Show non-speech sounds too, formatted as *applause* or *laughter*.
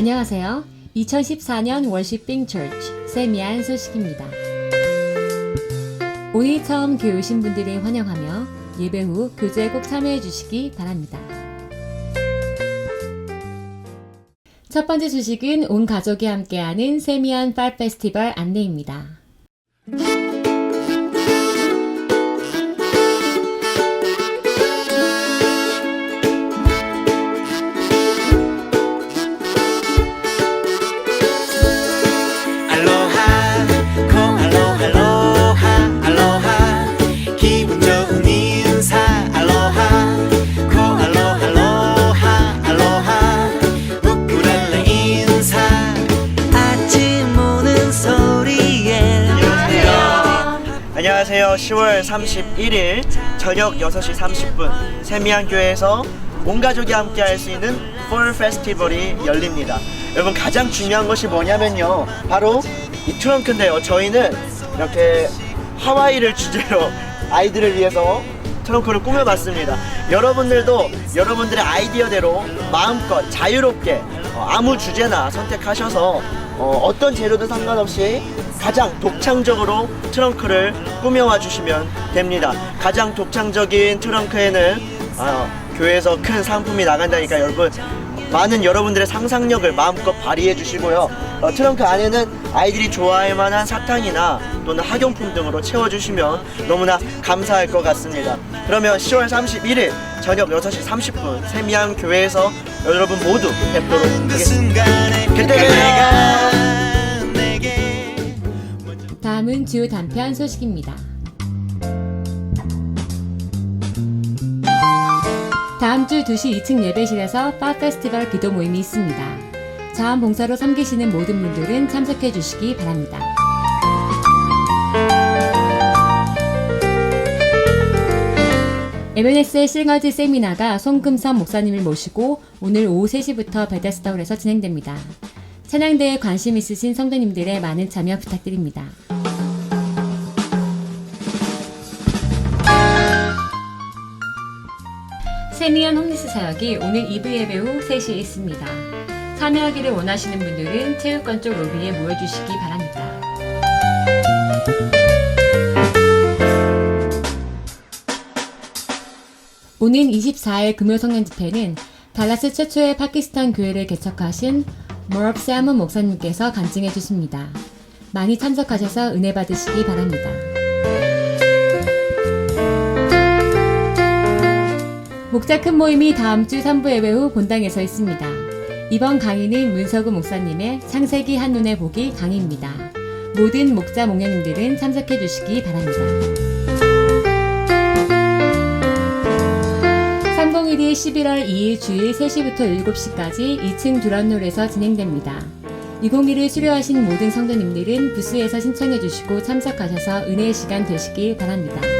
안녕하세요. 2014년 월시핑 처치 세미안 소식입니다. 오늘 처음 교회 오신 분들을 환영하며 예배 후 교제에 꼭 참여해 주시기 바랍니다. 첫 번째 소식은 온 가족이 함께하는 세미안 팔 페스티벌 안내입니다. 안녕하세요. 10월 31일 저녁 6시 30분 세미안 교회에서 온 가족이 함께 할 수 있는 폴 페스티벌이 열립니다. 여러분 가장 중요한 것이 뭐냐면요. 바로 이 트렁크인데요. 저희는 이렇게 하와이를 주제로 *laughs* 아이들을 위해서 트렁크를 꾸며봤습니다. 여러분들도 여러분들의 아이디어대로 마음껏 자유롭게 어, 아무 주제나 선택하셔서 어, 떤 재료도 상관없이 가장 독창적으로 트렁크를 꾸며와 주시면 됩니다. 가장 독창적인 트렁크에는 어, 교회에서 큰 상품이 나간다니까 여러분 많은 여러분들의 상상력을 마음껏 발휘해 주시고요. 어, 트렁크 안에는 아이들이 좋아할 만한 사탕이나 또는 학용품 등으로 채워주시면 너무나 감사할 것 같습니다. 그러면 10월 31일 저녁 6시 30분 세미안 교회에서 여러분 모두 뵙도록 그 하겠습니다. 그때 봬요. 다음은 주요 단편 소식입니다. 다음 주 2시 2층 예배실에서 파 페스티벌 기도 모임이 있습니다. 자원봉사로 섬기시는 모든 분들은 참석해 주시기 바랍니다. MNS의 싱어즈 세미나가 송금선 목사님을 모시고 오늘 오후 3시부터 베데스다홀에서 진행됩니다. 찬양대에 관심 있으신 성도님들의 많은 참여 부탁드립니다. 세미연 홈리스 사역이 오늘 2부 예배 후 3시에 있습니다. 참여하기를 원하시는 분들은 체육관 쪽 로비에 모여주시기 바랍니다. 오는 24일 금요 성년 집회는 달라스 최초의 파키스탄 교회를 개척하신 모럽 세아문 목사님께서 간증해 주십니다. 많이 참석하셔서 은혜 받으시기 바랍니다. 목자 큰 모임이 다음 주 3부 예배 후 본당에서 있습니다. 이번 강의는 문석우 목사님의 창세기 한눈에 보기 강의입니다. 모든 목자 목녀님들은 참석해 주시기 바랍니다. 301이 11월 2일 주일 3시부터 7시까지 2층 두란놀에서 진행됩니다. 201을 수료하신 모든 성도님들은 부스에서 신청해 주시고 참석하셔서 은혜의 시간 되시길 바랍니다.